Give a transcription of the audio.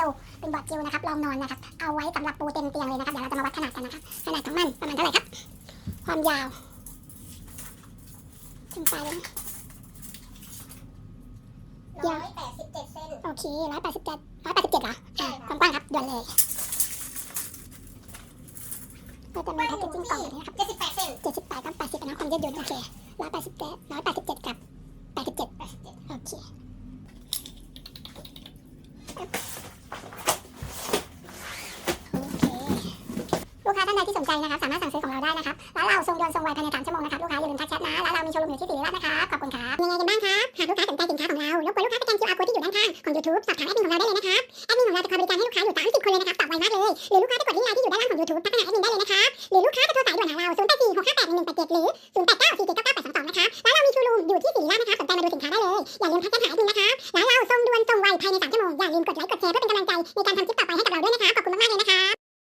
รองนอนนะครับเอาไว้สำหรับปูเต็มเตียงเลยนะครับเดี๋ยวเราจะมาวัดขนาดกันนะครับขนาดของมันประมาณเท่าไหร่ครับ ความยาวถึงปลายเลยนะร้อยแปดสิบเจ็ดเซนโอเคร้อยแปดสิบเจ็ดร้อยแปดสิบเจ็ดเหรออ่าความกว้างครับด่วนเลยก็จะกมาว้างแพ็กอเกจยู่จิ้งกล่องที่แบบนี้ครับเจ็ดสิบแปดเซนเจ็ดสิบแปดกับแปดสิบนะความยืดหยุ่นโอเคร้อยแปดสิบเจ็ดร้อยแปดสิบเจ็ดกับแปดสิบเจ็ดแปดสิบเจ็ดโอเคโอเค ลูกค้า ท่านใดที่สนใจนะครับสามารถสั่งซื้อของเราได้นะครับร้านเราส่งด่วนส่งไวภายใน3ชั่วโมงนะครับลูกค้าอย่าลืมทักแชทนะร้านเรามีโชว์รูมอยู่ที่ศรีราชนะครับขอบคุณครับยังไงกันบ้างครับหากลูกค้าสนใจสินค้าของเรารบกวนลูกค้าสแกน QR code ที่อยู่ด้านข้างของ YouTube สอบถามแอดมินของเราได้เลยนะครับแอดมินของเราจะคอยบริการให้ลูกค้าอยู่30คนเลยนะครับตอบไวมากเลยหรือลูกค้าจะกดลิงก์ไลน์ที่อยู่ด้านล่างของ YouTube ทักหาแอดมินได้เลยนะครับหรือลูกค้าจะโทรสายด่วนหาเรา0 8 4 6 5 8 1 1 8 7หรือ0 8 9 4 7 9 9 8 2 2นะครับร้านเรามีโชว์รูมอยู่ที่ศรีราชนะครับสนใจมาดูสินค้าได้เลยอย่าลืมทักแชทหาแอดมินนะครับร้านเราส่งด่วนส่งไวภายใน3ชั่วโมงอย่าลืมกดไลค์กดแชร์เพื่อเป็นกำลังใจในการทำคลิปต่อไปให้กับเราด้วยนะครับขอบคุณมากๆเลยนะครับ